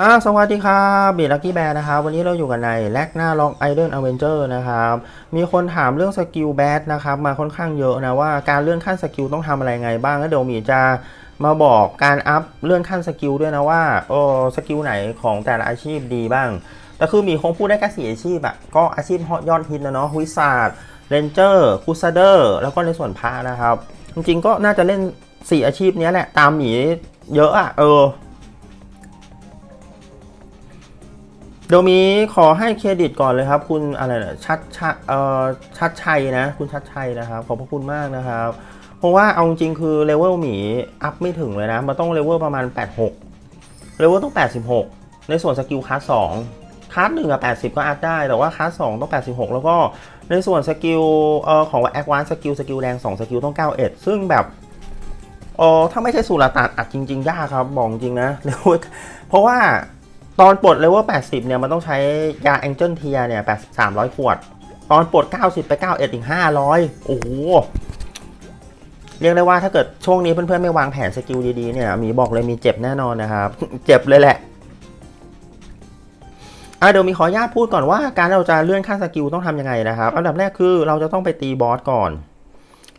อ่าสวัสดีครับบีลักกี้แบร์นะครับ วันนี้เราอยู่กันในแลกหน้าล็อกไอเดนอเวนเจอร์นะครับ มีคนถามเรื่องสกิลแบดนะครับ มาค่อนข้างเยอะนะว่าการเลื่อนขั้นสกิลต้องทำอะไรไงบ้าง แล้วเดี๋ยวหมีจะมาบอกการอัพเลื่อนขั้นสกิลด้วยนะว่าโอ้สกิลไหนของแต่ละอาชีพดีบ้าง แต่คือหมีคงพูดได้แค่สี่อาชีพอะก็อาชีพยอดฮิตนะเนาะวิสาดเรนเจอร์คูซาเดอร์แล้วก็ในส่วนพานะครับ จริงๆก็น่าจะเล่น 4 อาชีพนี้แหละตามหมีเยอะอะเออ เดี๋ยวมีขอให้เครดิตก่อนเลยครับ คุณอะไรนะชัดชัดเอ่อชัดชัยนะ คุณชัดชัยนะครับ ขอบพระคุณมากนะครับ เพราะว่าเอาจริงคือเลเวลหมีอัพไม่ถึงเลยนะ มันต้องเลเวลประมาณ 86เลเวลต้อง 86 ในส่วนสกิลคลาส2คลาส1กับ80ก็อัพได้ แต่ว่าคลาส2ต้อง 86 แล้วก็ในส่วนสกิลเอ่อของแอควานสกิลสกิลแรง2สกิลต้อง 91 ซึ่งแบบเออถ้าไม่ใช่สุรตัดอัดจริง ๆ ยากครับบอกจริงนะเลเวลเพราะว่า ตอนปลดเลเวล80 เนี่ย มันต้องใช้ยาแองเจิลเทียเนี่ย8 300 ขวด ตอนปลด 90 ไป91อีก 500 โอ้โห เรียกได้ว่าถ้าเกิดช่วงนี้เพื่อนๆ ไม่วางแผนสกิลดีๆ เนี่ย มีบอกเลยมีเจ็บแน่นอนนะครับ เจ็บเลยแหละอะเดี๋ยวมีขออนุญาตพูดก่อนว่าการเราจะเลื่อนขั้นสกิลต้องทำยังไงนะครับ อันดับแรกคือเราจะต้องไปตีบอสก่อน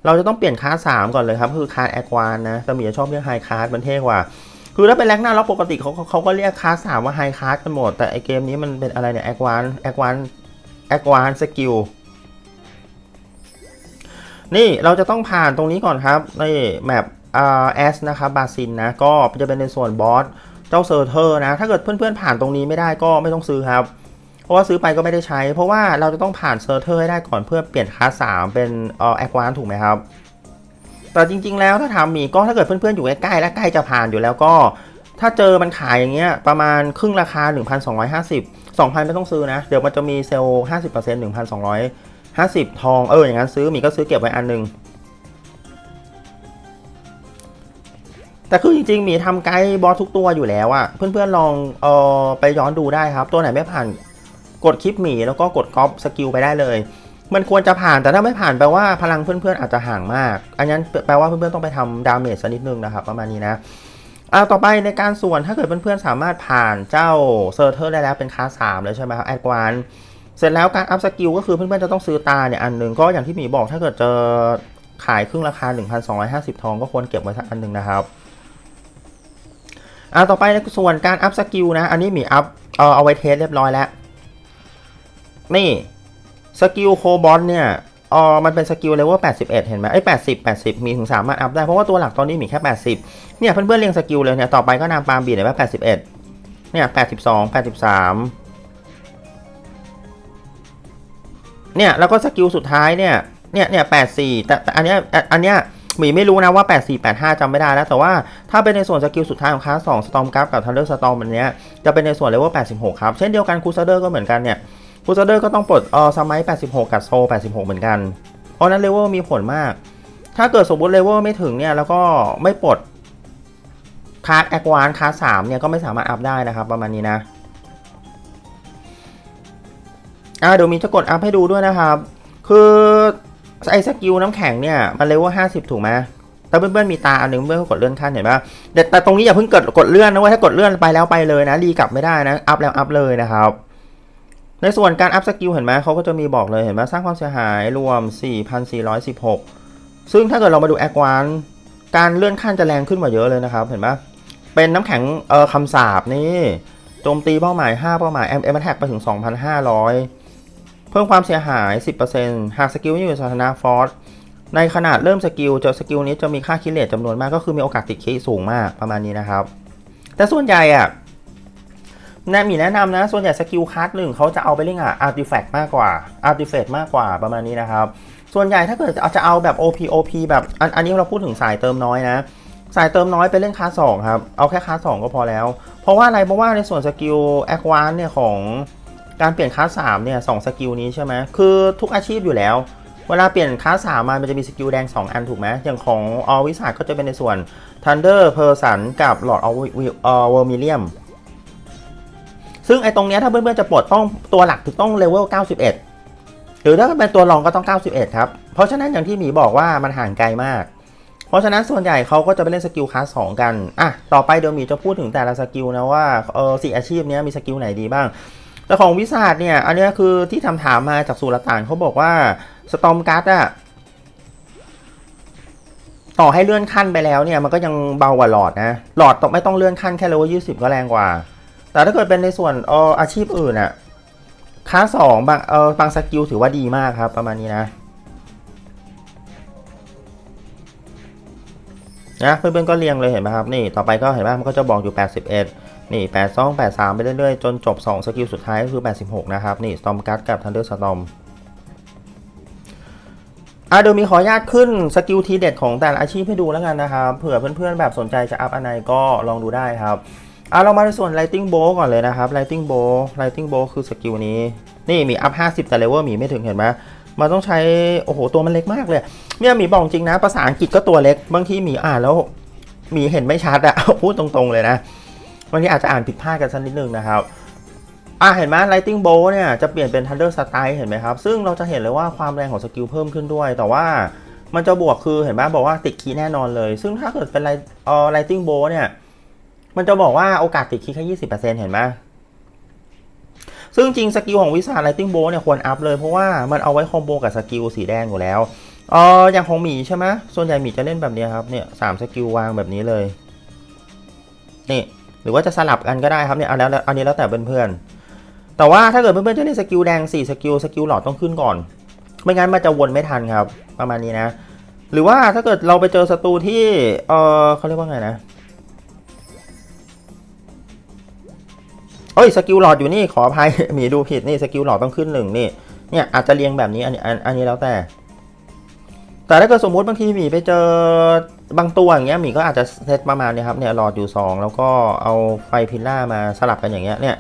เราจะต้องเปลี่ยนคาส3ก่อนเลยครับ คือคาสแอควานนะแต่มีจะชอบเรียกไฮคาสมันเท่กว่า คือถ้าเป็นแรงหน้าล็อกปกติเขาเขาก็เรียกคาสสามว่าไฮคาสกันหมด แต่ไอเกมนี้มันเป็นอะไรเนี่ยแอควานแอควานแอควานสกิลนี่เราจะต้องผ่านตรงนี้ก่อนครับนี่แมปอ่าแอสนะครับบาซินนะ ก็จะเป็นในส่วนบอสเจ้าเซอร์เทอร์นะ ถ้าเกิดเพื่อนๆผ่านตรงนี้ไม่ได้ก็ไม่ต้องซื้อครับ เพราะว่าซื้อไปก็ไม่ได้ใช้ เพราะว่าเราจะต้องผ่านเซอร์เทอร์ให้ได้ก่อนเพื่อเปลี่ยนคาสสามเป็นเอ่อแอควานถูกไหมครับ แต่จริง ๆ แล้วถ้าถามหมีก็ถ้าเกิดเพื่อนๆอยู่ใกล้ๆและใกล้จะผ่านอยู่แล้วก็ ถ้าเจอมันขายอย่างเงี้ยประมาณครึ่งราคา 1,250 2,000 ไม่ต้องซื้อนะ เดี๋ยวมันจะมีเซลล์50% 1,250 ทองเอออย่างนั้นซื้อหมีก็ซื้อเก็บไว้อันหนึงแต่คือจริงๆหมีทำไกด์บอสทุกตัวอยู่แล้วอะเพื่อนๆลองเออไปย้อนดูได้ครับ ตัวไหนไม่ผ่านกดคลิปหมีแล้วก็กดก๊อปสกิลไปได้เลย มันควรจะผ่านแต่ถ้าไม่ผ่านแปลว่าพลังเพื่อนๆอาจจะห่างมาก อันนั้นแปลว่าเพื่อนๆต้องไปทำดาเมจสักนิดนึงนะครับประมาณนี้นะอ่าต่อไปในการส่วนถ้าเกิดเพื่อนๆสามารถผ่านเจ้าเซอร์เทอร์ได้แล้วเป็นคาสามเลยใช่ไหมครับแอดวานเสร็จแล้วการอัพสกิลก็คือเพื่อนๆจะต้องซื้อตาเนี่ยอันหนึ่งก็อย่างที่หมีบอกถ้าเกิดเจอขายครึ่งราคา 1,250 ทองก็ควรเก็บไว้สักอันหนึ่งนะครับอ่าต่อไปในส่วนการอัพสกิลนะ อันนี้หมีอัพเอ่อเอาไว้เทสเรียบร้อยแล้ว นี่ สกิลโคบอลเนี่ยอ๋อมันเป็นสกิลเลเวล81 เห็นไหมไอ้ย80 80 มีถึงสามารถอัพได้ เพราะว่าตัวหลักตอนนี้มีแค่ 80 เนี่ยเพื่อนๆเรียงสกิลเลยเนี่ย ต่อไปก็นำปาล์มบีดเห็นไหม81 เนี่ย 82 83 เนี่ย แล้วก็สกิลสุดท้ายเนี่ย เนี่ย เนี่ย 84 แต่แต่อันเนี้ย อันเนี้ยหมีไม่รู้นะว่า 84 85จำไม่ได้แล้ว แต่ว่าถ้าเป็นในส่วนสกิลสุดท้ายของคลาส2 Storm g r a f กับ Thunder Storm อันเนี้ยจะเป็นในส่วนเลเวล86 ครับ เช่นเดียวกันคูซาเดอร์ก็เหมือนกันเนี่ย คูซาเดอร์ก็ต้องปลดเออสมัย 86 กับโซ 86 เหมือนกัน เพราะนั้นเลเวลมีผลมาก ถ้าเกิดสมมติเลเวลไม่ถึงเนี่ย แล้วก็ไม่ปลดคาร์ดแอควานคาร์ด3เนี่ย ก็ไม่สามารถอัพได้นะครับ ประมาณนี้นะอ่าเดี๋ยวมีจะกดอัพให้ดูด้วยนะครับ คือไอ้สกิลน้ำแข็งเนี่ย มันเลเวล50ถูกไหมแต่เพื่อนๆมีตาอันหนึ่งเพื่อนก็กดเลื่อนขั้นเห็นปะแต่แต่ตรงนี้อย่าเพิ่งกดกดเลื่อนนะว้ยถ้ากดเลื่อนไปแล้วไปเลยนะรีกลับไม่ได้นะอัพแล้วอัพเลยนะครับ ในส่วนการอัพสกิลเห็นไหมเขาก็จะมีบอกเลยเห็นไหมสร้างความเสียหายรวม 4,416 ซึ่งถ้าเกิดเรามาดูแอควานการเลื่อนขั้นจะแรงขึ้นกว่าเยอะเลยนะครับ เห็นไหมเป็นน้ำแข็งเออคำสาบนี่โจมตีเป้าหมาย 5 เป้าหมาย m m attack ไปถึง 2,500 เพิ่มความเสียหาย 10%หากสกิลอยู่ในสถานะฟอร์สในขนาดเริ่มสกิลจะสกิลนี้จะมีค่าคิเลตจำนวนมากก็คือมีโอกาสติดคีสูงมากประมาณนี้นะครับ แต่ส่วนใหญ่อะ นะมีแนะนำนะ ส่วนใหญ่สกิลคัสหนึ่งเขาจะเอาไปเล่นอะอาร์ติแฟกต์มากกว่าอาร์ติแฟกต์มากกว่าประมาณนี้นะครับ ส่วนใหญ่ถ้าเกิดจะเอาแบบ OP OP แบบอันอันนี้เราพูดถึงสายเติมน้อยนะ สายเติมน้อยไปเล่นคลาสสองครับ เอาแค่คลาสสองก็พอแล้ว เพราะว่าอะไรเพราะว่าในส่วนสกิลแอควานเนี่ยของการเปลี่ยนคลาสสามเนี่ยสองสกิลนี้ใช่ไหมคือทุกอาชีพอยู่แล้วเวลาเปลี่ยนคลาสสามมามันจะมีสกิลแดง 2 อันถูกไหมอย่างของออวิสาก็จะเป็นในส่วน Thunder p e r s o n กับ Lord of w e r m i l i u m ซึ่งไอ้ตรงเนี้ยถ้าเพื่อนๆจะปลดต้องตัวหลักถึงต้องเลเวล 91 หรือถ้าเป็นตัวรองก็ต้อง 91 ครับ เพราะฉะนั้นอย่างที่หมีบอกว่ามันห่างไกลมาก เพราะฉะนั้นส่วนใหญ่เขาก็จะไปเล่นสกิลคลาส2กัน อะ ต่อไปเดี๋ยวหมีจะพูดถึงแต่ละสกิลนะว่าเออสี่อาชีพนี้มีสกิลไหนดีบ้าง แต่ของวิสาดเนี่ย อันนี้คือที่ทำถามมาจากสุรต่านเขาบอกว่าสตอมการ์ดอะต่อให้เลื่อนขั้นไปแล้วเนี่ยมันก็ยังเบากว่าหลอดนะ หลอดต้องไม่ต้องเลื่อนขั้นแค่เลเวลยี่สิบก็แรงกว่า แต่ถ้าเกิดเป็นในส่วนอออาชีพอื่นอะคลาสองบางเออบางสกิลถือว่าดีมากครับ ประมาณนี้นะนะเพื่อนๆก็เรียงเลยเห็นไหมครับนี่ต่อไปก็เห็นไหมมันก็จะบอกอยู่ 81 นี่ 82 83 ไปเรื่อยๆ จนจบ 2 สกิลสุดท้ายก็คือ 86 นะครับ นี่ Storm Guard กับ Thunder Storm อะเดี๋ยวมีขออนุญาตขึ้นสกิลทีเด็ดของแต่ละอาชีพให้ดูแล้วกันนะครับเผื่อเพื่อนๆแบบสนใจจะอัพอันไหนก็ลองดูได้ครับ อะเรามาในส่วน Lighting Bow ก่อนเลยนะครับ Lighting Bow Lighting Bow คือสกิลนี้ นี่มีอัพ 50 แต่เลเวลมีไม่ถึงเห็นไหมมันต้องใช้ โอ้โห ตัวมันเล็กมากเลย เนี่ยมีบอกจริงนะ ภาษาอังกฤษก็ตัวเล็ก บางทีมีอ่านแล้ว มีเห็นไม่ชัดอะพูดตรงๆเลยนะบางทีอาจจะอ่านผิดพลาดกันสักนิดนึงนะครับ อะเห็นไหม Lighting Bow เนี่ยจะเปลี่ยนเป็น Thunder Strike เห็นไหมครับ ซึ่งเราจะเห็นเลยว่าความแรงของสกิลเพิ่มขึ้นด้วย แต่ว่ามันจะบวกคือเห็นไหมบอกว่าติดคีแน่นอนเลย ซึ่งถ้าเกิดเป็น Light เอ่อ Lighting Bow เนี่ย มันจะบอกว่าโอกาสติดคีย์แค่ยี่สิบเปอร์เซ็นต์เห็นไหมซึ่งจริงสกิลของวิสา Lighting Bow เนี่ยควรอัพเลยเพราะว่ามันเอาไว้คอมโบกับสกิลสีแดงอยู่แล้วเอออย่างของหมีใช่ไหมส่วนใหญ่หมีจะเล่นแบบนี้ครับเนี่ยสามสกิลวางแบบนี้เลยนี่หรือว่าจะสลับกันก็ได้ครับเนี่ยเอาแล้วอันนี้แล้วแต่เพื่อนๆแต่ว่าถ้าเกิดเพื่อนๆจะเล่นสกิลแดง4สกิลสกิลหลอดต้องขึ้นก่อน ไม่งั้นมันจะวนไม่ทันครับ ประมาณนี้นะ หรือว่าถ้าเกิดเราไปเจอศัตรูที่เออเขาเรียกว่าไงนะ เอ้ยสกิลหลอดอยู่นี่ขออภัยหมีดูผิดนี่สกิลหลอดต้องขึ้นหนึ่งนี่เนี่ยอาจจะเรียงแบบนี้อันนี้อันอันนี้แล้วแต่ แต่ถ้าเกิดสมมุติบางทีหมีไปเจอบางตัวอย่างเงี้ยหมีก็อาจจะเซตประมาณนี้ครับเนี่ยหลอดอยู่ 2 แล้วก็เอาไฟพิลล่ามาสลับกันอย่างเงี้ยเนี่ย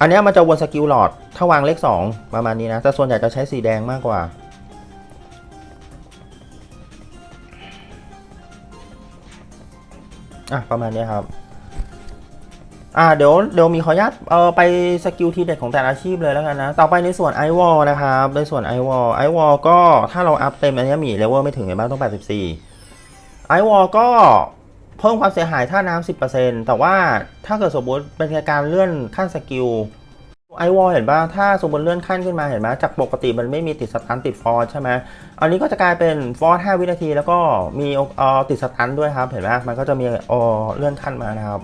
อันนี้มันจะวนสกิลหลอดถ้าวางเลข 2 ประมาณนี้นะแต่ส่วนใหญ่จะใช้สีแดงมากกว่าอะประมาณนี้ครับ อ่าเดี๋ยวเดี๋ยวมีขออนุญาตเออไปสกิลทีเด็ดของแต่ละอาชีพเลยแล้วกันนะ ต่อไปในส่วนไอวอลนะครับ ในส่วนไอวอลไอวอลก็ถ้าเราอัพเต็มอันนี้มีเลเวลไม่ถึงเห็นไหมต้อง 84ไอวอลก็เพิ่มความเสียหายท่าน้ำ10%แต่ว่าถ้าเกิดสมมติเป็นการเลื่อนขั้นสกิลไอวอลเห็นป่ะถ้าสมมติเลื่อนขั้นขึ้นมาเห็นไหมจากปกติมันไม่มีติดสตันติดฟอร์ใช่ไหมอันนี้ก็จะกลายเป็นฟอร์5วินาที แล้วก็มีออติดสตันด้วยครับเห็นไหมมันก็จะมีเลื่อนขั้นมานะครับ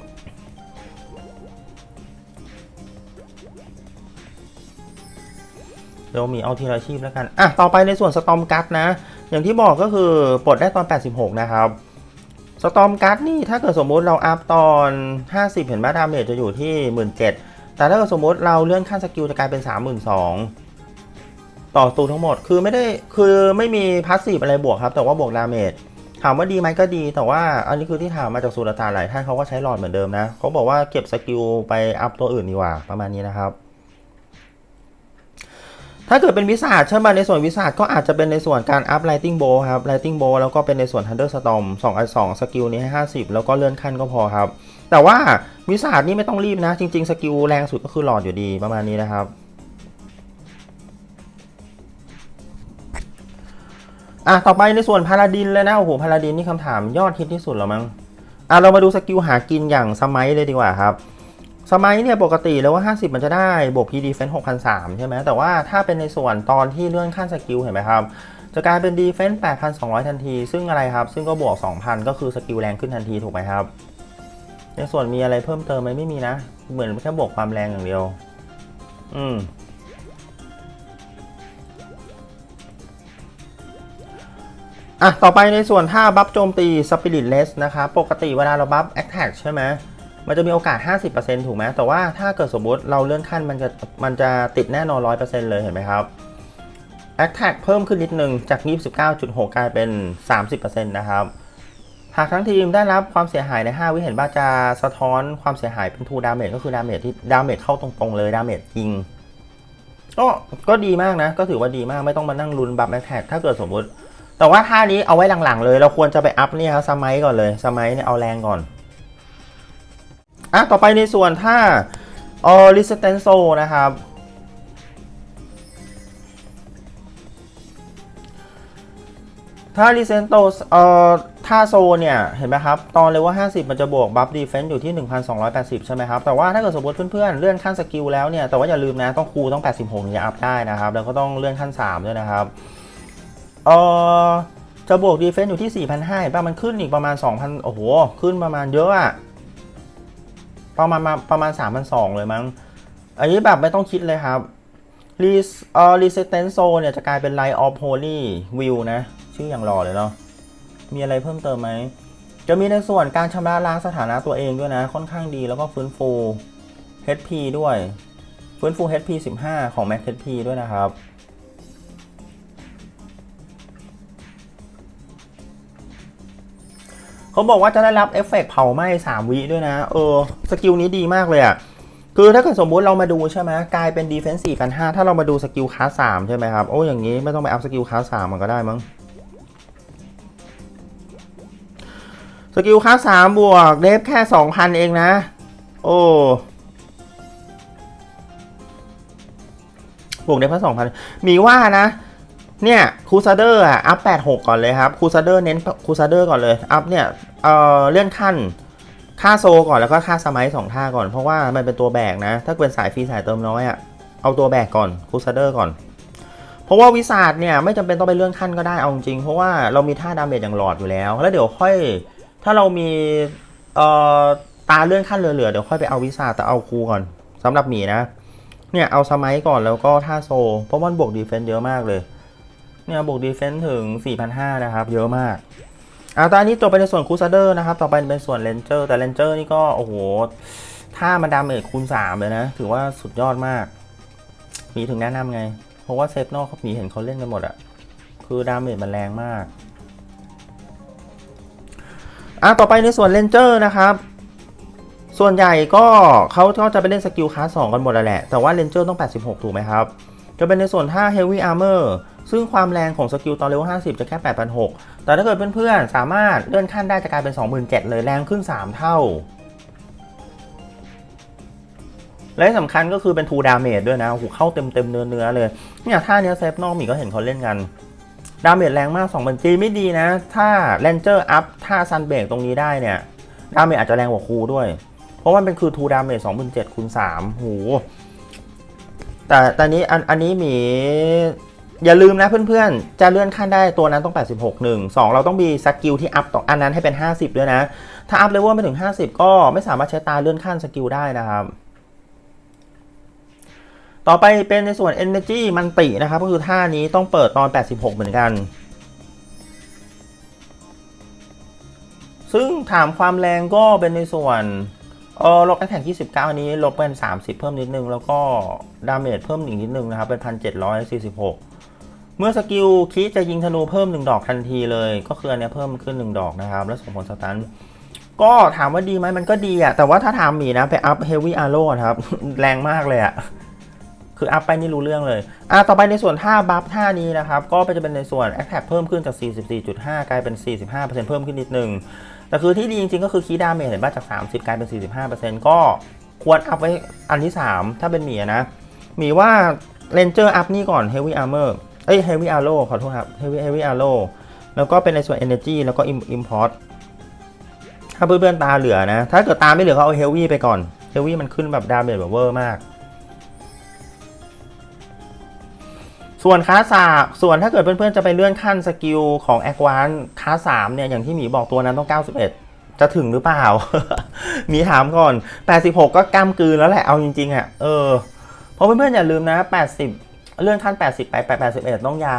เดี๋ยวมีเอาทีละชีพแล้วกัน อะ ต่อไปในส่วนสตอมกัดนะ อย่างที่บอกก็คือปลดได้ตอน 86 นะครับ สตอมกัดนี่ถ้าเกิดสมมุติเราอัพตอน 50 เห็นไหมดาเมจจะอยู่ที่ 17,000แต่ถ้าเกิดสมมุติเราเลื่อนขั้นสกิลจะกลายเป็น 32,000 ต่อตูทั้งหมด คือไม่ได้ คือไม่มีพาสซีฟอะไรบวกครับ แต่ว่าบวกดาเมจ ถามว่าดีไหมก็ดี แต่ว่าอันนี้คือที่ถามมาจากสุรตาหลายท่านเขาก็ใช้หลอดเหมือนเดิมนะ เขาบอกว่าเก็บสกิลไปอัพตัวอื่นดีกว่า ประมาณนี้นะครับ ถ้าเกิดเป็นวิสาดใช่ไหมในส่วนวิสาดก็อาจจะเป็นในส่วนการอัพ Lighting Bow ครับ Lighting Bow แล้วก็เป็นในส่วน Thunder Storm 2อัน2สกิลนี้ให้ 50 แล้วก็เลื่อนขั้นก็พอครับ แต่ว่าวิสาดนี่ไม่ต้องรีบนะ จริง ๆ สกิลแรงสุดก็คือหลอดอยู่ดีประมาณนี้นะครับอะต่อไปในส่วนพาราดินเลยนะโอ้โหพาราดินนี่คำถามยอดฮิตที่สุดแล้วมั้งอะเรามาดูสกิลหากินอย่างสมัยเลยดีกว่าครับ สมัยเนี่ยปกติแล้วว่า 50 มันจะได้บวก P defense 6,300ใช่ไหมแต่ว่าถ้าเป็นในส่วนตอนที่เลื่อนขั้นสกิลเห็นไหมครับ จะกลายเป็น Defense 8,200 ทันที ซึ่งอะไรครับ ซึ่งก็บวก 2,000 ก็คือสกิลแรงขึ้นทันทีถูกไหมครับ ในส่วนมีอะไรเพิ่มเติมไหมไม่มีนะ เหมือนแค่บวกความแรงอย่างเดียว อืมอะ ต่อไปในส่วนถ้าบัฟโจมตี Spirit Less นะครับ ปกติเวลาเราบัฟ Attack ใช่ไหม มันจะมีโอกาส 50%ถูกไหมแต่ว่าถ้าเกิดสมมติเราเลื่อนขั้นมันจะมันจะติดแน่นอน 100%เลยเห็นไหมครับ Attack เพิ่มขึ้นนิดนึงจาก 29.6 กลายเป็น 30%นะครับ หากทั้งทีมได้รับความเสียหายใน 5 วิเห็นว่าจะสะท้อนความเสียหายเป็นทูดาเมจก็คือดาเมจที่ดาเมจเข้าตรงๆเลยดาเมจยิงก็ก็ดีมากนะ ก็ถือว่าดีมากไม่ต้องมานั่งลุ้นบัฟแอทแทกถ้าเกิดสมมติ แต่ว่าท่านี้เอาไว้หลังๆเลย เราควรจะไปอัพนี่ครับสมัยก่อนเลยสมัยเนี่ยเอาแรงก่อน อะต่อไปในส่วนท่าเออ resistance zone นะครับถ้า resistance เอ่อท่าโซเนี่ย เห็นไหมครับ ตอนเลเวล50 มันจะบวกบัฟ defense อยู่ที่ 1280 ใช่ไหมครับ แต่ว่าถ้าเกิดสมมติเพื่อนๆ เลื่อนขั้นสกิลแล้วเนี่ย แต่ว่าอย่าลืมนะ ต้องคูต้อง 86ถึงจะอัพได้นะครับ แล้วก็ต้องเลื่อนขั้น 3 ด้วยนะครับ เอ่อ จะบวก defense อยู่ที่ 4,500เห็นป่ะมันขึ้นอีกประมาณ 2,000 โอ้โห ขึ้นประมาณเยอะอะ ประมาณมาประมาณ3,200เลยมั้ง อันนี้แบบไม่ต้องคิดเลยครับ Res เอ่อ Resistance Zone เนี่ยจะกลายเป็น Light of Holy View นะ ชื่ออย่างหล่อเลยเนาะมีอะไรเพิ่มเติมไหม จะมีในส่วนการชำระล้างสถานะตัวเองด้วยนะ ค่อนข้างดีแล้วก็ฟื้นฟู HP ด้วย ฟื้นฟู HP 15 ของ Max HP ด้วยนะครับ เขาบอกว่าจะได้รับเอฟเฟกต์เผาไหม้3วิด้วยนะ เออ สกิลนี้ดีมากเลยอะ่ะ คือถ้าเกิดสมมุติเรามาดูใช่ไหมกลายเป็นดีเฟนส์4,500ถ้าเรามาดูสกิลคาส3ใช่ไหมครับ โอ้อย่างนี้ไม่ต้องไปอัพสกิลคาส3มันก็ได้มั้งสกิลคาส3บวกเดฟแค่2,000เองนะ โอ้บวกเดฟแค่2,000มีว่านะ เนี่ยคูซาเดอร์อะอัพ86ก่อนเลยครับคูซาเดอร์เน้นคูซาเดอร์ก่อนเลยอัพเนี่ยเอ่อเลื่อนขั้นค่าโซก่อนแล้วก็ค่าสมัยสองท่าก่อนเพราะว่ามันเป็นตัวแบกนะ ถ้าเป็นสายฟรีสายเติมน้อยอะเอาตัวแบกก่อนคูซาเดอร์ก่อน เพราะว่าวิสาดเนี่ยไม่จำเป็นต้องไปเลื่อนขั้นก็ได้เอาจริงเพราะว่าเรามีท่าดาเมจอย่างหลอดอยู่แล้ว แล้วเดี๋ยวค่อยถ้าเรามีเอ่อตาเลื่อนขั้นเหลือๆเดี๋ยวค่อยไปเอาวิสาดแต่เอาคูก่อนสำหรับหมีนะเนี่ยเอาสมัยก่อนแล้วก็ท่าโซ เพราะมันบวกดีเฟนต์เยอะมากเลย เนี่ยบวกดีเฟนต์ถึง 4,500 นะครับ เยอะมากอ่าตอนนี้จบไปในส่วนคูซาเดอร์นะครับ ต่อไปเป็นส่วนเลนเจอร์ แต่เลนเจอร์นี่ก็ โอ้โห ถ้ามันดาเมจคูณ 3 เลยนะ ถือว่าสุดยอดมาก มีถึงแนะนำไง เพราะว่าเซฟนอกเขามีเห็นเขาเล่นกันหมดอะคือดาเมจมันแรงมากอะต่อไปในส่วนเลนเจอร์นะครับ ส่วนใหญ่ก็เขาก็จะไปเล่นสกิลคลาสสองกันหมดแล้วแหละ แต่ว่าเลนเจอร์ต้อง 86 ถูกไหมครับ จะเป็นในส่วนท่า Heavy Armor ซึ่งความแรงของสกิลตอนเลเวล50 จะแค่ 8,600 แต่ถ้าเกิดเพื่อนๆ สามารถเลื่อนขั้นได้จะกลายเป็น 27,000 เลยแรงขึ้น 3 เท่า และสำคัญก็คือเป็น2 damage ด้วยนะโอ้โหเข้าเต็มๆเนื้อๆเลยเนี่ยท่าเนี้ยเซฟนอกมีก็เห็นเขาเล่นกัน ดาเมจแรงมาก2บัญชีไม่ดีนะ ถ้า Ranger up ถ้า Sun Break ตรงนี้ได้เนี่ยดาเมจอาจจะแรงกว่าครูด้วย เพราะมันเป็นคือ2 damage 27,000คูณ3โหแต่ตอนนี้อันอันนี้มี อย่าลืมนะเพื่อนๆ จะเลื่อนขั้นได้ตัวนั้นต้อง 86 1 2 เราต้องมีสกิลที่อัพต่ออันนั้นให้เป็น 50 ด้วยนะ ถ้าอัพเลเวลไม่ถึง 50 ก็ไม่สามารถใช้ตาเลื่อนขั้นสกิลได้นะครับ ต่อไปเป็นในส่วน Energy มันตินะครับ ก็คือท่านี้ต้องเปิดตอน 86 เหมือนกัน ซึ่งถามความแรงก็เป็นในส่วนเออลบแอคแทก29 อันนี้ลบเป็น 30 เพิ่มนิดนึง แล้วก็ดาเมจเพิ่มอีกนิดนึงนะครับ เป็น 1,746 เมื่อสกิลคีจะยิงธนูเพิ่ม 1 ดอกทันทีเลย ก็คืออันนี้เพิ่มขึ้น 1 ดอกนะครับ แล้วส่งผลสตันก็ถามว่าดีไหมมันก็ดีอะแต่ว่าถ้าถามหมีนะไปอัพเฮฟวี่อาร์โร่ครับ แรงมากเลยอะคืออัพไปนี่รู้เรื่องเลยอะต่อไปในส่วนท่าบัฟท่านี้นะครับ ก็จะเป็นในส่วนแอคแท็กเพิ่มขึ้นจาก 44.5 กลายเป็น 45%เพิ่มขึ้นนิดนึง แต่คือที่ดีจริงๆก็คือคีดาเมจเห็นป่ะจาก 30 กลายเป็น 45%ก็ควรอัพไว้อันที่ 3 ถ้าเป็นหมีนะหมีว่าเลนเจอร์อัพนี่ก่อน Heavy Armor เอ้ ย Heavy Arrow ขอโทษครับ Heavy Heavy Arrow แล้วก็เป็นในส่วน Energy แล้วก็ import ถ้าเพื่อนๆตาเหลือนะ ถ้าเกิดตาไม่เหลือก็เอา Heavy ไปก่อน Heavy มันขึ้นแบบดาเมจแบบเวอร์มาก ส่วนคลาสามส่วนถ้าเกิดเพื่อนๆจะไปเลื่อนขั้นสกิลของแอควานคลาสามเนี่ยอย่างที่หมีบอกตัวนั้นต้อง 91 จะถึงหรือเปล่าหมีถามก่อน 86 ก็กล้ามกืนแล้วแหละเอาจริงๆอะเออเพราะเพื่อนๆอย่าลืมนะ 80 เลื่อนขั้น80ไปไป 81 ต้องยา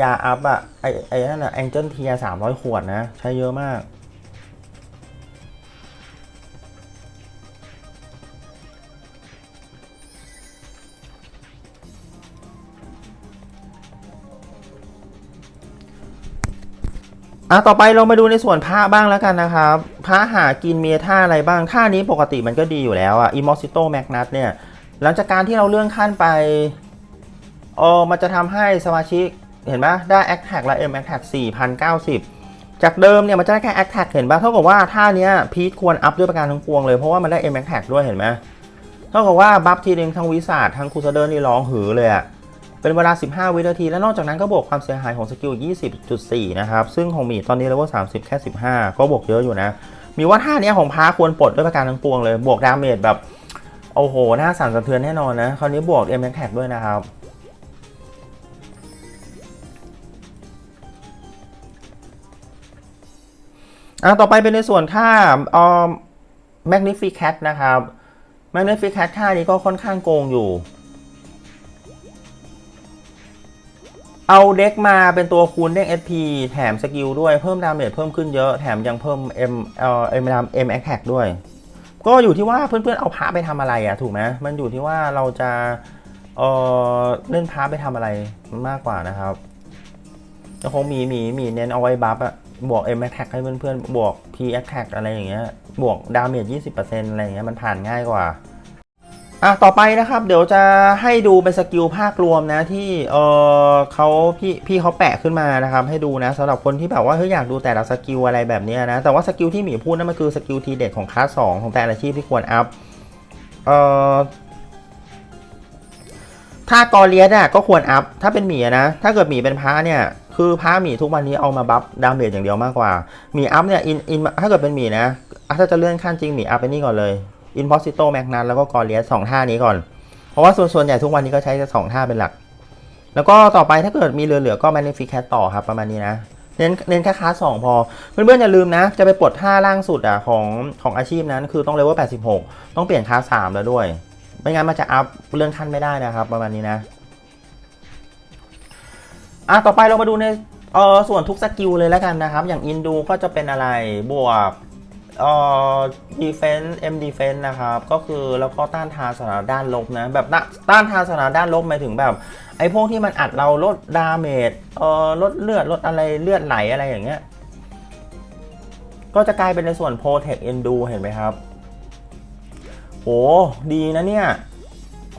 ยาอัพอะไอไอนั่นอะแองเจิลเทีย300ขวดนะ ใช้เยอะมาก อะ ต่อไปเรามาดูในส่วนพระบ้างแล้วกันนะครับพระหากินมีท่าอะไรบ้าง ท่านี้ปกติมันก็ดีอยู่แล้วอะ Immosito Magnus เนี่ย หลังจากการที่เราเลื่อนขั้นไป เออมันจะทำให้สมาชิกเห็นปะได้ a c t a g และ M a c t a g 4,090 จากเดิมเนี่ยมันจะได้แค่ a c t a g เห็นปะเท่ากับว่าท่าเนี้ยพีทควรอัพด้วยประการทั้งปวงเลย เพราะว่ามันได้ M a c t a g ด้วยเห็นไหมเท่ากับว่าบัฟทีนึงทั้งวิสาดทั้งคูซเดอร์นี่ร้องหือเลยอะเป็นเวลา 15 วินาที แล้วนอกจากนั้นก็บวกความเสียหายของสกิล 20.4 นะครับ ซึ่งของมีตอนนี้เลเวล30 แค่ 15 ก็บวกเยอะอยู่นะ มีว่าท่าเนี้ยของพาควรปลดด้วยประการทั้งปวงเลย บวกดาเมจแบบ โอ้โห หน้าสั่นสะเทือนแน่นอนนะ คราวนี้บวก M a c t a g ด้วยนะครับ อะต่อไปเป็นในส่วนท่าอ่อ Magnificat นะครับ Magnificat ท่านี้ก็ค่อนข้างโกงอยู่ เอาเด็กมาเป็นตัวคูณเด้ง SP แถมสกิลด้วยเพิ่มดาเมจเพิ่มขึ้นเยอะ แถมยังเพิ่ม M เอ่อ M M Attack ด้วย ก็อยู่ที่ว่าเพื่อนๆเอาพระไปทำอะไรอะถูกไหมมันอยู่ที่ว่าเราจะเออเล่นพระไปทำอะไรมากกว่านะครับก็คงมีมีมีเน้นเอาไว้บัฟอะ บวก M Attack ให้เพื่อนๆ บวก P Attack อะไรอย่างเงี้ย บวกดาเมจ20%อะไรอย่างเงี้ยมันผ่านง่ายกว่าอะต่อไปนะครับ เดี๋ยวจะให้ดูเป็นสกิลภาครวมนะที่เออเขาพี่พี่เขาแปะขึ้นมานะครับให้ดูนะสำหรับคนที่แบบว่าเฮ้ยอยากดูแต่ละสกิลอะไรแบบเนี้ยนะ แต่ว่าสกิลที่หมีพูดนั่นมันคือสกิลทีเด็ดของคลาสสองของแต่ละชีพที่ควรอัพเอ่อ ถ้ากอเลียสอะก็ควรอัพ ถ้าเป็นหมีนะ ถ้าเกิดหมีเป็นพระเนี่ย คือพระหมีทุกวันนี้เอามาบัฟดาเมจอย่างเดียวมากกว่า หมีอัพเนี่ยอินอินถ้าเกิดเป็นหมีนะ ถ้าจะเลื่อนขั้นจริงหมีอัพไปนี่ก่อนเลย อินพอสิโตแมกนันแล้วก็กอเลียสสองท่านี้ก่อน เพราะว่าส่วนส่วนใหญ่ทุกวันนี้ก็ใช้สองท่าเป็นหลัก แล้วก็ต่อไปถ้าเกิดมีเหลือๆก็ Magnificat ต่อครับประมาณนี้นะเน้นเน้นแค่คาสสองพอ เพื่อนๆอย่าลืมนะ จะไปปลดท่าล่างสุดอะของของอาชีพนั้นคือต้องเลเวล86 ต้องเปลี่ยนคาสามแล้วด้วย ไม่งั้นมันจะอัพเลื่อนขั้นไม่ได้นะครับประมาณนี้นะอะต่อไปเรามาดูในเออส่วนทุกสกิลเลยแล้วกันนะครับ อย่างอินดูก็จะเป็นอะไรบวกเอ่อ defense M defense นะครับ ก็คือแล้วก็ต้านทานสถานด้านลบนะ แบบต้าต้านทานสถานด้านลบหมายถึงแบบ ไอ้พวกที่มันอัดเราลดดาเมจเอ่อลดเลือดลดอะไรเลือดไหลอะไรอย่างเงี้ย ก็จะกลายเป็นในส่วน protect endu เห็นไหมครับ โห ดีนะเนี่ย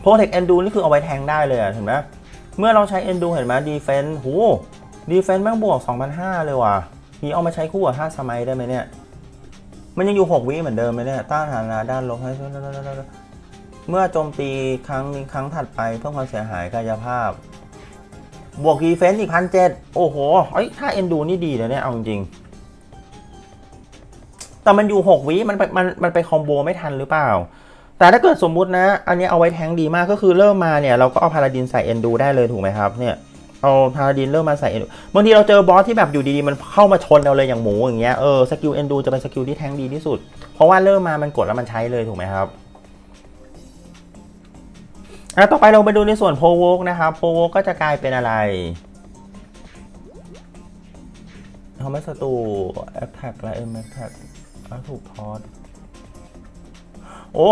protect endu นี่คือเอาไว้แทงได้เลยอะเห็นไหมเมื่อเราใช้ endu เห็นไหม defense โห defense แม่งบวก2,500 เลยว่ะนี่เอามาใช้คู่กับท่าสมัยได้ไหมเนี่ย มันยังอยู่ 6 วิเหมือนเดิมไหมเนี่ย ต้านทานด้านลบให้เมื่อโจมตีครั้งครั้งถัดไปเพิ่มความเสียหายกายภาพ บวกดีเฟนซ์อีกพันเจ็ดโอ้โหเอ้ถ้าเอ็นดูนี่ดีนะเนี่ยเอาจริงแต่มันอยู่ 6 วิมันไปมันมันไปคอมโบไม่ทันหรือเปล่า แต่ถ้าเกิดสมมุตินะ อันนี้เอาไว้แทงดีมากก็คือเริ่มมาเนี่ยเราก็เอาพาราดินใส่เอ็นดูได้เลยถูกไหมครับเนี่ยเอาพาราดินเริ่มมาใส่เอ็นดูบางทีเราเจอบอสที่แบบอยู่ดีๆมันเข้ามาชนเราเลยอย่างหมูอย่างเงี้ยเออสกิลเอ็นดูจะเป็นสกิลที่แทงดีที่สุด เพราะว่าเริ่มมามันกดแล้วมันใช้เลยถูกไหมครับอะต่อไปเราไปดูในส่วนโพวกนะครับโพวกก็จะกลายเป็นอะไรเขาไม่สตูแอปแท็กและเอ็มแอปแท็กถูกทอดโอ้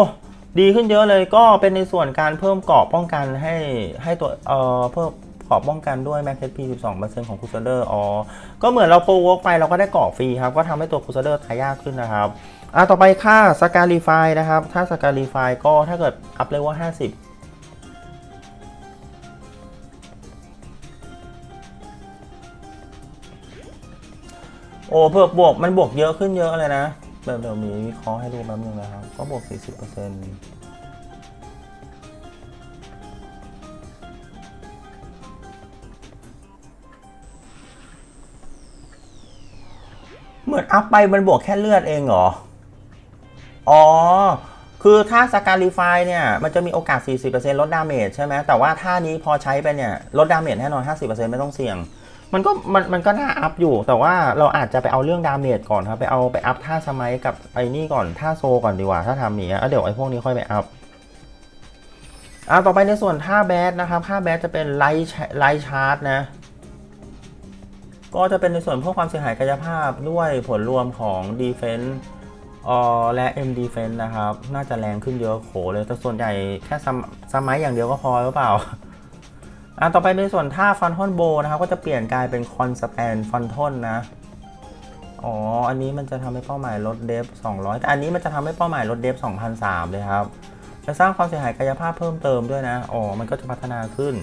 ดีขึ้นเยอะเลยก็เป็นในส่วนการเพิ่มเกราะป้องกันให้ให้ตัวเอ่อเพิ่มเกราะป้องกันด้วย Max HP 12%ของคูซเดอร์อ๋อ ก็เหมือนเราโปรวกไปเราก็ได้เกราะฟรีครับ ก็ทำให้ตัวคูซเดอร์ทายากขึ้นนะครับ อะ ต่อไปค่าสกาลีไฟนะครับ ถ้าสกาลีไฟก็ถ้าเกิดอัพเลเวล50โอ้เพิ่มบวกมันบวกเยอะขึ้นเยอะเลยนะ เดี๋ยวเดี๋ยวมีวิเคราะห์ให้ดูแป๊บนึงนะครับ ก็บวก 40%เหมือนอัพไปมันบวกแค่เลือดเองเหรอ อ๋อ คือถ้าสกาลิฟายเนี่ย มันจะมีโอกาส 40%ลดดาเมจใช่ไหม แต่ว่าท่านี้พอใช้ไปเนี่ย ลดดาเมจแน่นอน 50%ไม่ต้องเสี่ยง มันก็มันมันก็น่าอัพอยู่ แต่ว่าเราอาจจะไปเอาเรื่องดาเมจก่อนครับ ไปเอาไปอัพท่าสมัยกับไอ้นี่ก่อนท่าโซก่อนดีกว่า ถ้าทำอย่างเงี้แล้วเดี๋ยวไอ้พวกนี้ค่อยไปอัพอ่าต่อไปในส่วนท่าแบดนะครับท่าแบดจะเป็นไลท์ไลท์ชาร์จนะ ก็จะเป็นในส่วนพิ่มความเสียหายกายภาพด้วยผลรวมของ Defense ออและ M Defense นะครับ น่าจะแรงขึ้นเยอะโขเลยแต่ส่วนใหญ่แค่ซัมซัมไมอย่างเดียวก็พอหรือเปล่า อะต่อไปในส่วนท่าฟันทอนโบนะครับ ก็จะเปลี่ยนกลายเป็นคอนสแตนฟันทอนนะ อ๋อ อันนี้มันจะทำให้เป้าหมายลดเดฟ200 แต่อันนี้มันจะทำให้เป้าหมายลดเดฟ2,003เลยครับ จะสร้างความเสียหายกายภาพเพิ่มเติมด้วยนะ อ๋อ มันก็จะพัฒนาขึ้น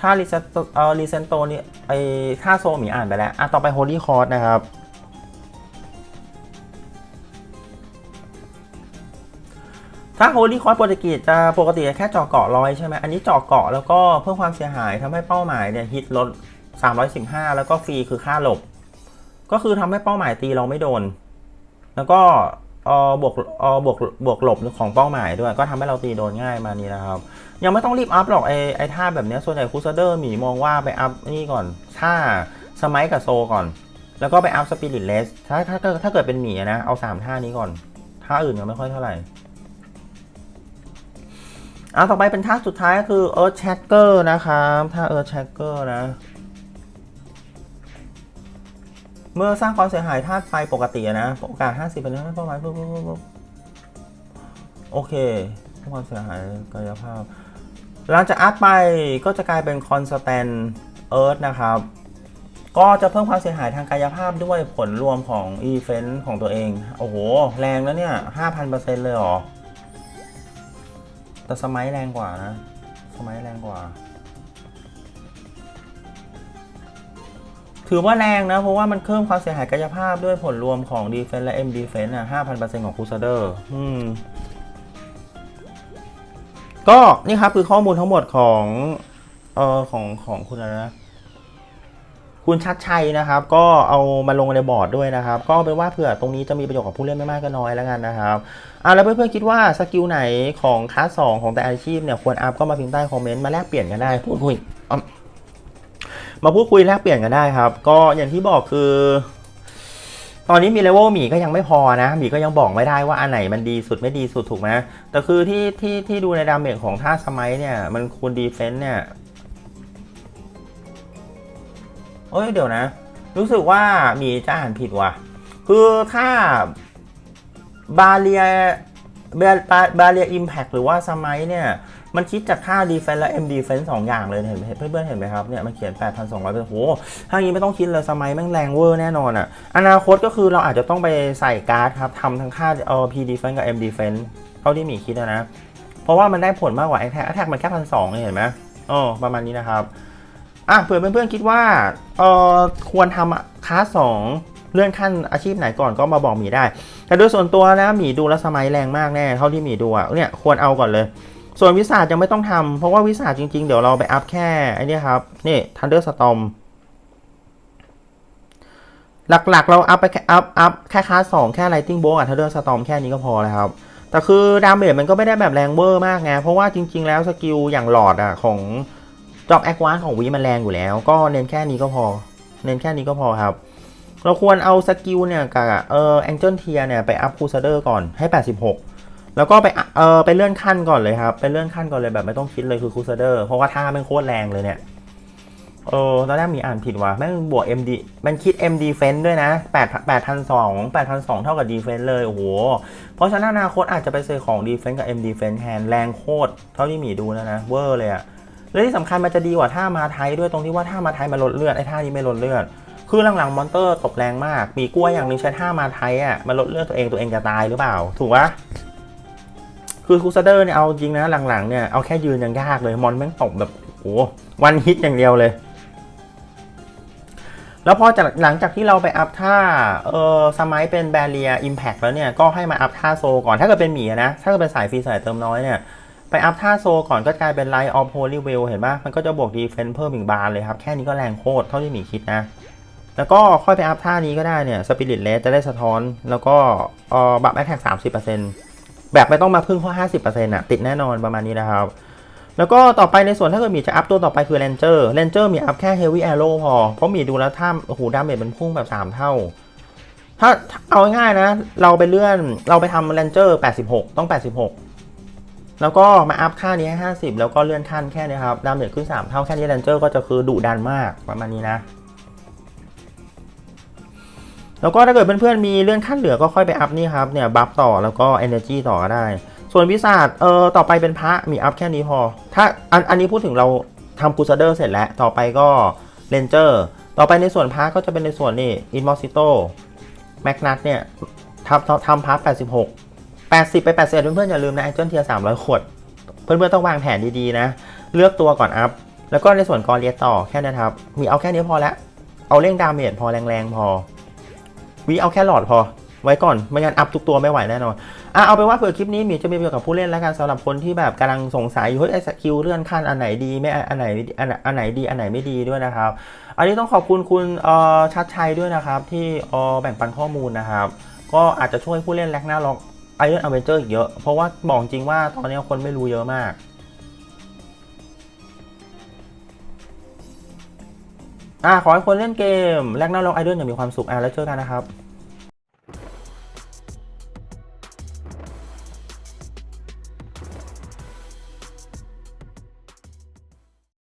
ถ้ารีเซนโตเอ่อรีเซนโตนี่ไอค่าโซมีอ่านไปแล้ว อะต่อไปโฮลี่คอร์สนะครับ ถ้าโฮลี่คอร์สโปรตุเกสจะปกติแค่เจาะเกาะร้อยใช่ไหมอันนี้เจาะเกาะแล้วก็เพิ่มความเสียหายทำให้เป้าหมายเนี่ยฮิตลด 315 แล้วก็ฟรีคือค่าหลบ ก็คือทำให้เป้าหมายตีเราไม่โดน แล้วก็เออบวกเออบวกบวกหลบของเป้าหมายด้วย ก็ทำให้เราตีโดนง่ายมานี้นะครับ ยังไม่ต้องรีบอัพหรอกไอไอท่าแบบนี้ส่วนใหญ่คูซเดอร์หมีมองว่าไปอัพนี่ก่อนท่าสมัยกับโซก่อน แล้วก็ไปอัพสปิริตเลสถ้าถ้าถ้าเกิดเป็นหมีนะเอาสามท่านี้ก่อนท่าอื่นยังไม่ค่อยเท่าไหร่ เอะต่อไปเป็นท่าสุดท้ายก็คือ Earth Shaker นะครับท่า Earth Shaker นะ เมื่อสร้างความเสียหายธาตุไฟปกตินะโอกาส 50เป็นเรื่องเป้าหมายปุ๊บปุ๊บปุ๊บปุ๊บโอเคความเสียหายกายภาพ หลังจากอัพไปก็จะกลายเป็น constant earth นะครับ ก็จะเพิ่มความเสียหายทางกายภาพด้วยผลรวมของ event ของตัวเอง โอ้โห แรงแล้วเนี่ย 5,000%เลยเหรอ แต่สมัยแรงกว่านะ สมัยแรงกว่า ถือว่าแรงนะ เพราะว่ามันเพิ่มความเสียหายกายภาพด้วยผลรวมของ Defense และ M Defense อะ5,000%ของ Crusader อืมก็นี่ครับคือข้อมูลทั้งหมดของเออของของคุณนะ คุณชัดชัยนะครับ ก็เอามาลงในบอร์ดด้วยนะครับ ก็เป็นว่าเผื่อตรงนี้จะมีประโยชน์กับผู้เล่นไม่มากก็น้อยแล้วกันนะครับอะแล้วเพื่อนๆคิดว่าสกิลไหนของคลาสสองของแต่อาชีพเนี่ยควรอัพก็มาพิมพ์ใต้คอมเมนต์มาแลกเปลี่ยนกันได้พูดคุยมาพูดคุยแลกเปลี่ยนกันได้ครับ ก็อย่างที่บอกคือ ตอนนี้มีเลเวลหมีก็ยังไม่พอนะหมีก็ยังบอกไม่ได้ว่าอันไหนมันดีสุดไม่ดีสุดถูกไหมแต่คือที่ที่ที่ดูในดาเมจของท่าสมัยเนี่ย มันคูณดีเฟนส์เนี่ย เอ้ยเดี๋ยวนะ รู้สึกว่ามีจะอ่านผิดว่ะ คือถ้าบาเลียบาบาเลียอิมแพคหรือว่าสมัยเนี่ยมันคิดจากค่า defense และ M defense สองอย่างเลยเห็นเพื่อนๆเห็นไหมครับเนี่ยมันเขียน 8,200เป็นโหถ้าอย่างี้ไม่ต้องคิดเลยสมัยแม่งแรงเวอร์แน่นอนอะ อนาคตก็คือเราอาจจะต้องไปใส่การ์ดครับทำทั้งค่าเอ่อ P defense กับ M defense เท่าที่มีคิดนะ เพราะว่ามันได้ผลมากกว่า attack attack มันแค่พันสองเห็นไหมอ๋อประมาณนี้นะครับ อะเผื่อเพื่อนๆคิดว่าเออควรทำคลาสสองเลื่อนขั้นอาชีพไหนก่อนก็มาบอกหมีได้ แต่โดยส่วนตัวนะหมีดูแล้วสมัยแรงมากแน่เท่าที่หมีดูอะเนี่ยควรเอาก่อนเลย ส่วนวิสาจยังไม่ต้องทำเพราะว่าวิสาจจริง ๆ เดี๋ยวเราไปอัพแค่ไอ้นี่ครับนี่ Thunder Storm หลักๆ เราอัพไปแค่อัพอัพแค่คลาสสองแค่ Lightning Bolt กับ Thunder Storm แค่นี้ก็พอแล้วครับแต่คือดาเมจมันก็ไม่ได้แบบแรงเวอร์มากไงเพราะว่าจริง ๆ แล้วสกิลอย่างหลอดอะของ จอบแอควานของวีมันแรงอยู่แล้ว ก็เน้นแค่นี้ก็พอ เน้นแค่นี้ก็พอครับ เราควรเอาสกิลเนี่ยกับเออแองเจิลเทียเนี่ยไปอัพคูซเดอร์ก่อนให้ 86 แล้วก็ไปเออไปเลื่อนขั้นก่อนเลยครับ ไปเลื่อนขั้นก่อนเลยแบบไม่ต้องคิดเลยคือคูซเดอร์เพราะว่าท่ามันโคตรแรงเลยเนี่ยเออตอนแรกมีอ่านผิดว่ะแม่งบวก MD มันคิด MD Defense ด้วยนะ8 8,200 8,200 เท่ากับ Defense เลย โอ้โห เพราะฉะนั้นอนาคตอาจจะไปเซอร์ของ Defense กับ M Defense แทนแรงโคตร เท่าที่หมีดูนะนะ เวอร์เลยอะ และที่สำคัญมันจะดีกว่าท่ามาไทยด้วยตรงที่ว่าท่ามาไทยมันลดเลือดไอ้ท่านี้ไม่ลดเลือดคือหลังๆมอนเตอร์ตบแรงมากมีกล้วยอย่างหนึงใช้ท่ามาไทยอะมันลดเลือดตัวเองตัวเองจะตายหรือเปล่า ถูกปะคือคูซเดอร์เนี่ยเอาจริงนะหลังๆเนี่ยเอาแค่ยืนยังยากเลยมอนแม่งตบแบบโอ้วันฮิตอย่างเดียวเลย แล้วพอจากหลังจากที่เราไปอัพท่าเออสมัยเป็นแบเรียอิมแพคแล้วเนี่ยก็ให้มาอัพท่าโซก่อนถ้าเกิดเป็นหมีนะถ้าเกิดเป็นสายฟรีสายเติมน้อยเนี่ย ไปอัพท่าโซก่อนก็กลายเป็นไลท์ออฟโฮลิเวลเห็นปะมันก็จะบวกดีเฟนส์เพิ่มอีกบานเลยครับ แค่นี้ก็แรงโคตรเท่าที่มีคิดนะ แล้วก็ค่อยไปอัพท่านี้ก็ได้เนี่ยสปิริตเลสจะได้สะท้อน แล้วก็เออบัฟแอคแท็กสามสิบเปอร์เซ็นต์แบบไม่ต้องมาพึ่งข้อห้าสิบเปอร์เซ็นต์อะติดแน่นอนประมาณนี้นะครับ แล้วก็ต่อไปในส่วนถ้าเกิดมีจะอัพตัวต่อไปคือ Ranger Ranger มีอัพแค่ Heavy Arrow พอ เพราะมีดูแล้วถ้าโอ้โหดาเมจมันพุ่งแบบ3เท่าถ้าเอาง่ายๆนะ เราไปเลื่อนเราไปทำ Ranger 86 ต้อง 86 แล้วก็มาอัพค่านี้ให้50 แล้วก็เลื่อนขั้นแค่นี้ครับ ดาเมจขึ้น 3 เท่าแค่นี้ Ranger ก็จะคือดุดันมากประมาณนี้นะ แล้วก็ถ้าเกิดเพื่อนๆมีเลื่อนขั้นเหลือก็ค่อยไปอัพนี่ครับ เนี่ยบัฟต่อแล้วก็ Energy ต่อก็ได้ ส่วนวิสาดเอ่อต่อไปเป็นพระมีอัพแค่นี้พอ ถ้าอันอันนี้พูดถึงเราทำกูซเดอร์เสร็จแล้ว ต่อไปก็เรนเจอร์ ต่อไปในส่วนพระก็จะเป็นในส่วนนี่อินมอสิโตแมกนัทเนี่ยทำทำทำพาร์ท86 80 ไป 81 เพื่อนๆอย่าลืมนะไอเจนเทีย300 ขวด เพื่อนๆต้องวางแผนดีๆนะ เลือกตัวก่อนอัพ แล้วก็ในส่วนกอเลียต่อแค่นั้นครับ มีเอาแค่นี้พอละ เอาเร่งดาเมจพอแรงๆพอ วีเอาแค่หลอดพอ ไว้ก่อน ไม่งั้นอัพทุกตัวไม่ไหวแน่นอนอะเอาไปว่าเผื่อคลิปนี้มีจะมีประโยชน์กับผู้เล่นแล้วกันสำหรับคนที่แบบกำลังสงสัยอยู่เฮ้ยไอ้สกิลเลื่อนขั้นอันไหนดีไม่อันไหนอันไหนอันไหนดีอันไหนไม่ดีด้วยนะครับ อันนี้ต้องขอบคุณคุณเอ่อชัดชัยด้วยนะครับที่เอ่อแบ่งปันข้อมูลนะครับก็อาจจะช่วยผู้เล่นแลกหน้าล็อก ไอรอนอเวนเจอร์อีกเยอะ เพราะว่าบอกจริงว่าตอนนี้คนไม่รู้เยอะมาก อ่าขอให้คนเล่นเกมแลกหน้าลอกไอรอนอย่างมีความสุขอ่าแล้วเจอกันนะครับ